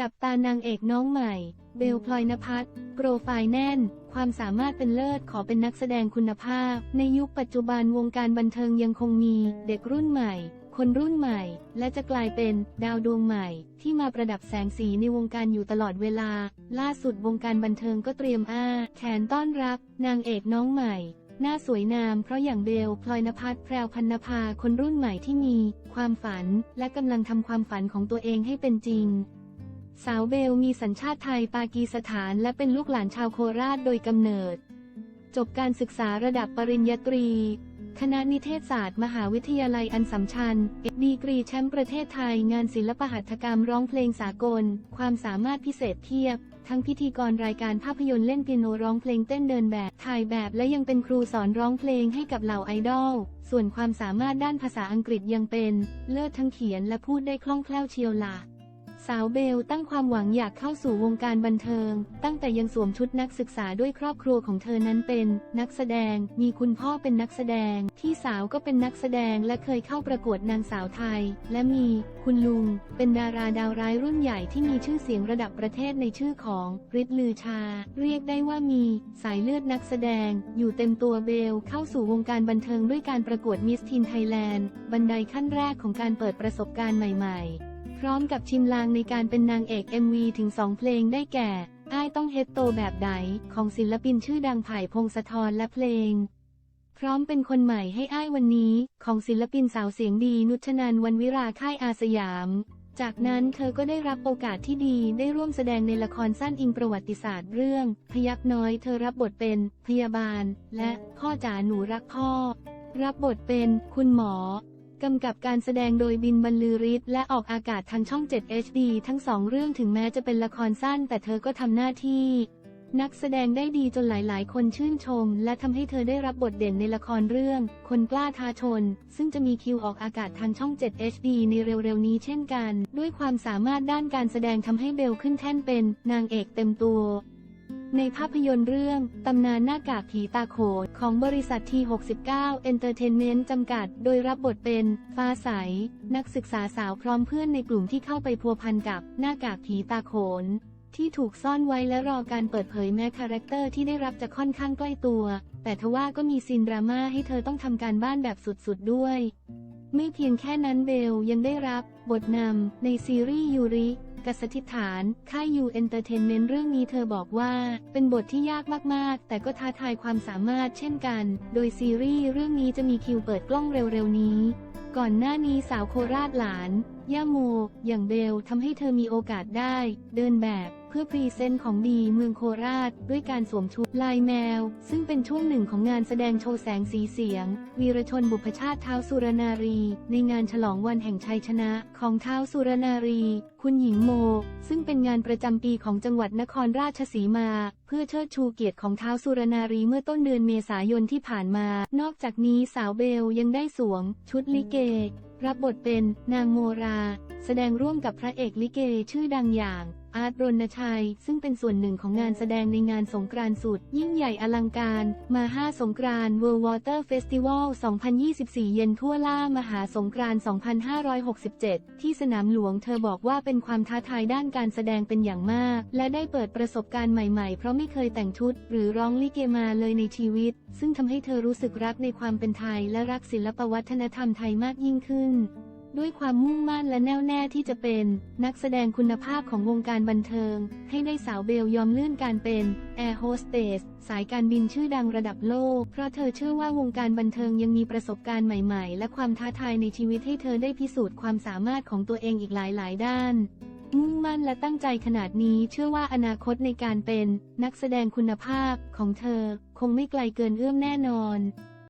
จับตานางเอกน้องใหม่ เบลพลอยนภัสโปรไฟล์แน่น ความสามารถเป็นเลิศขอเป็นนักแสดงคุณภาพ ในยุคปัจจุบันวงการบันเทิงยังคงมีเด็กรุ่นใหม่ คนรุ่นใหม่ และจะกลายเป็นดาวดวงใหม่ ที่มาประดับแสงสีในวงการอยู่ตลอดเวลา ล่าสุดวงการบันเทิงก็เตรียมอ้าแขนต้อนรับ นางเอกน้องใหม่หน้าสวยงามเพราะอย่างเบลพลอยนภัสแพรวพันนภาคนรุ่นใหม่ที่มี ความฝันและกำลังทำความฝันของตัวเองให้เป็นจริง สาวเบลมีสัญชาติไทยปากีสถานและเป็นลูกหลานชาวโคราชโดยกำเนิด จบการศึกษาระดับปริญญาตรี คณะนิเทศศาสตร์ มหาวิทยาลัยอันสัมชัญเอกดีกรีแชมป์ประเทศไทย งานศิลปหัตถกรรมร้องเพลงสากล ความสามารถพิเศษเทียบ ทั้งพิธีกรรายการภาพยนตร์เล่นเปียโนร้องเพลงเต้นเดินแบบถ่ายแบบและยังเป็นครูสอนร้องเพลงให้กับเหล่าไอดอล ส่วนความสามารถด้านภาษาอังกฤษยังเป็น เลิศทั้งเขียนและพูดได้คล่องแคล่วเชียวล่ะ สาวเบลตั้งความหวังอยากเข้าสู่วงการบันเทิง ตั้งแต่ยังสวมชุดนักศึกษาด้วยครอบครัวของเธอนั้นเป็น นักแสดง มีคุณพ่อเป็นนักแสดงที่สาวก็เป็นนักแสดงและเคยเข้าประกวดนางสาวไทย และมี คุณลุง เป็นดาราดาวร้ายรุ่นใหญ่ที่มีชื่อเสียงระดับประเทศในชื่อของฤทธิ์ลือชา เรียกได้ว่ามี สายเลือดนักแสดง อยู่เต็มตัวเบลเข้าสู่วงการบันเทิงด้วยการประกวดมิสทีนไทยแลนด์บันไดขั้นแรกของการเปิดประสบการณ์ใหม่ ๆ พร้อมกับชิมลางในการเป็นนางเอก MV ถึง 2 เพลงได้แก่ อ้ายต้องเฮดโตแบบใด ของศิลปินชื่อดังไผ่พงศธรและเพลง พร้อมเป็นคนใหม่ให้อ้ายวันนี้ ของศิลปินสาวเสียงดีนุชนันวันวิราค่ายอาสยาม จากนั้นเธอก็ได้รับโอกาสที่ดีได้ร่วมแสดงในละครสั้นอิงประวัติศาสตร์เรื่อง พยักน้อยเธอรับบทเป็นพยาบาล และพ่อจ๋าหนูรักพ่อ รับบทเป็นคุณหมอ กำกับการแสดงโดยบินบรรลือฤทธิ์และออกอากาศทางช่อง 7 HD ทั้งสองเรื่องถึงแม้จะเป็นละครสั้น แต่เธอก็ทำหน้าที่ นักแสดงได้ดีจนหลายๆ คนชื่นชม และทำให้เธอได้รับบทเด่นในละครเรื่อง คนกล้าทาชน ซึ่งจะมีคิวออกอากาศทางช่อง 7 HD ในเร็ว ๆ นี้เช่นกัน ด้วยความสามารถด้านการแสดงทำให้เบลขึ้นแท่นเป็น นางเอกเต็มตัว ในภาพยนตร์เรื่อง ตำนานหน้ากากผีตาโขนของบริษัทที69 Entertainment จำกัด โดยรับบทเป็น ฟ้าใส นักศึกษาสาวพร้อมเพื่อนในกลุ่มที่เข้าไปพัวพันกับหน้ากากผีตาโขน ที่ถูกซ่อนไว้และรอการเปิดเผยแม้คาแรคเตอร์ที่ได้รับจะค่อนข้างใกล้ตัว แต่ทว่าก็มีซีนดราม่าให้เธอต้องทำการบ้านแบบสุดๆด้วย ไม่เพียงแค่นั้นเบลยังได้รับบทนำในซีรีส์ยูริ กสถิฐาน ค่ายยูเอนเตอร์เทนเมนต์เรื่องนี้เธอบอกว่า เป็นบทที่ยากมากๆ แต่ก็ท้าทายความสามารถเช่นกัน โดยซีรีส์เรื่องนี้จะมีคิวเปิดกล้องเร็วๆนี้ ก่อนหน้านี้สาวโคราชหลาน ย่าโม อย่างเบลทำให้เธอมีโอกาสได้ เดินแบบเพื่อพรีเซนต์ของดีเมืองโคราช ด้วยการสวมชุดลายแมว ซึ่งเป็นช่วงหนึ่งของงานแสดงโชว์แสงสีเสียง วีรชนบุพชาติเท้าสุรนารี ในงานฉลองวันแห่งชัยชนะของเท้าสุรนารี คุณหญิงโม ซึ่งเป็นงานประจำปีของจังหวัดนครราชสีมา เพื่อเชิดชูเกียรติของเท้าสุรนารีเมื่อต้นเดือนเมษายนที่ผ่านมา นอกจากนี้สาวเบลยังได้สวม ชุดลิเก รับบทเป็นนางโมรา แสดงร่วมกับพระเอกลิเกชื่อดังอย่าง อาร์ตรณชัย ซึ่งเป็นส่วนหนึ่งของงานแสดงในงานสงกรานต์สุด ยิ่งใหญ่อลังการ มาห้าสงกรานต์ World Water Festival 2024 เย็นทั่วล่ามหาสงกรานต์ 2567 ที่สนามหลวงเธอบอกว่าเป็นความท้าทายด้านการแสดงเป็นอย่างมาก และได้เปิดประสบการณ์ใหม่ๆ เพราะไม่เคยแต่งชุด หรือร้องลิเกมาเลยในชีวิต ซึ่งทำให้เธอรู้สึกรักในความเป็นไทย และรักศิลปวัฒนธรรมไทยมากยิ่งขึ้น ด้วยความมุ่งมั่นและแน่วแน่ที่จะเป็นนักแสดงคุณภาพของวงการบันเทิง ให้ได้สาวเบลยอมเลื่อนการเป็นแอร์โฮสเตสสายการบินชื่อดังระดับโลก เพราะเธอเชื่อว่าวงการบันเทิงยังมีประสบการณ์ใหม่ๆ และความท้าทายในชีวิตให้เธอได้พิสูจน์ความสามารถของตัวเองอีกหลายๆ ด้านมุ่งมั่นและตั้งใจขนาดนี้เชื่อว่าอนาคตในการเป็นนักแสดงคุณภาพของเธอ คงไม่ไกลเกินเอื้อมแน่นอน